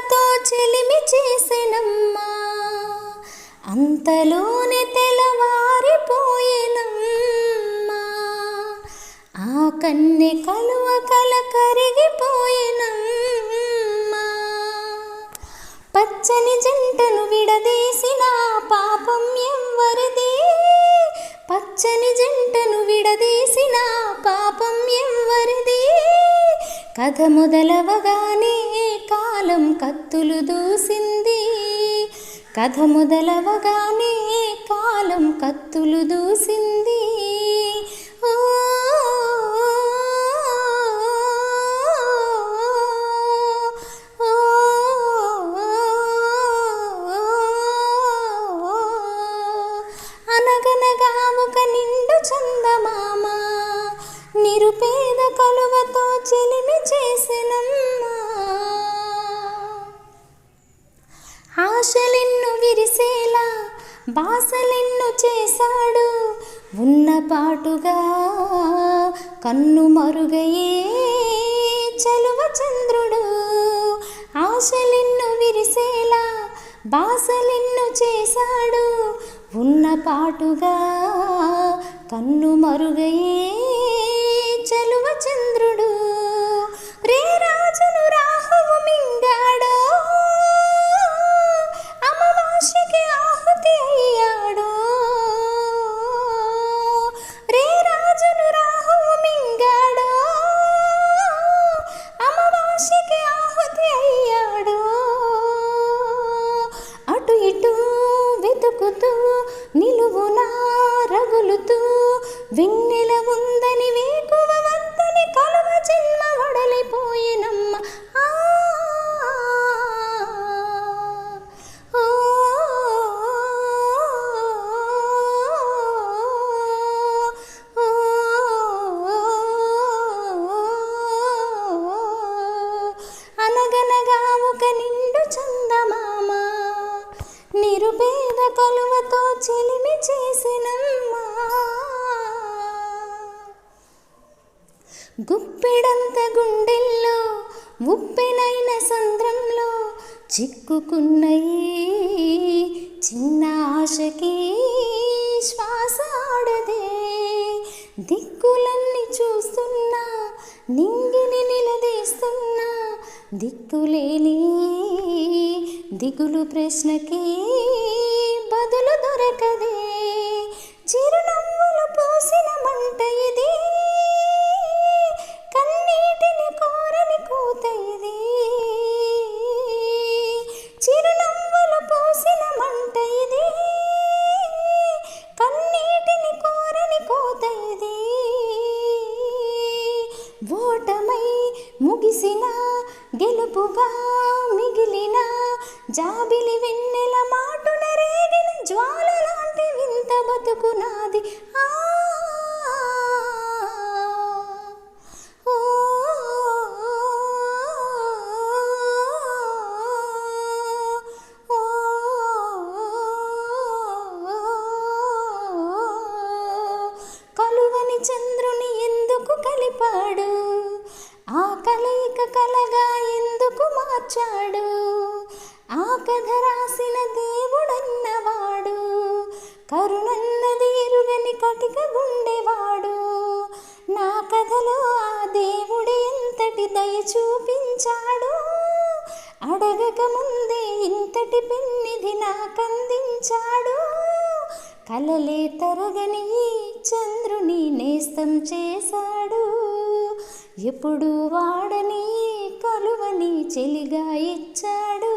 కలువతో చెలిమి చేసెనమ్మా. అంతలోనే తెలవారిపోయేనమ్మా ఆ కన్నె కలువ కల కరిగిపోయేనమ్మా. పచ్చని జంటను విడదీసిన పాపం ఎవ్వరిది? పచ్చని జంటను విడదీసిన పాపం ఎవ్వరిది? కథ మొదలవగానే కాలం కత్తులు దూసింది. కథ మొదలవగానే కాలం కత్తులు దూసింది. బాసలెన్ను చేశాడు. ఉన్న పాటుగా కన్ను మరుగయే చలువ చంద్రుడు. ఆశలెన్ను విరిసేలా బాసలెన్ను చేశాడు. ఉన్న పాటుగా కన్ను మరుగయే చలువ చంద్రుడు. పలువతో చెలిమి చేసినమ్మా. గుప్పెడంత గుండెల్లో ఉప్పెనైన సంద్రంలో చిక్కుకున్నయి చిన్న ఆశకి శ్వాస ఆడదే దిక్కులన్నీ చూస్తున్నా నింగిని నిలదీస్తున్నా దిక్కులేని దిగులు ప్రశ్నకి గెలుపుగా మిగిలిన జాబిలి వెన్న మార్చాడు ఆ కథ రాసిన దేవుడన్నవాడు కరుణన్నది ఎరుగని కటిక గుండెవాడు. నా కథలో ఆ దేవుడు ఎంతటి దయ చూపించాడు అడగక ముందే ఇంతటి పెన్నిధి నాకందించాడు. కలలే తరగని చంద్రుని నేస్తం చేశాడు. ఎప్పుడు వాడని కాలువని చెలిగా ఇచ్చాడు.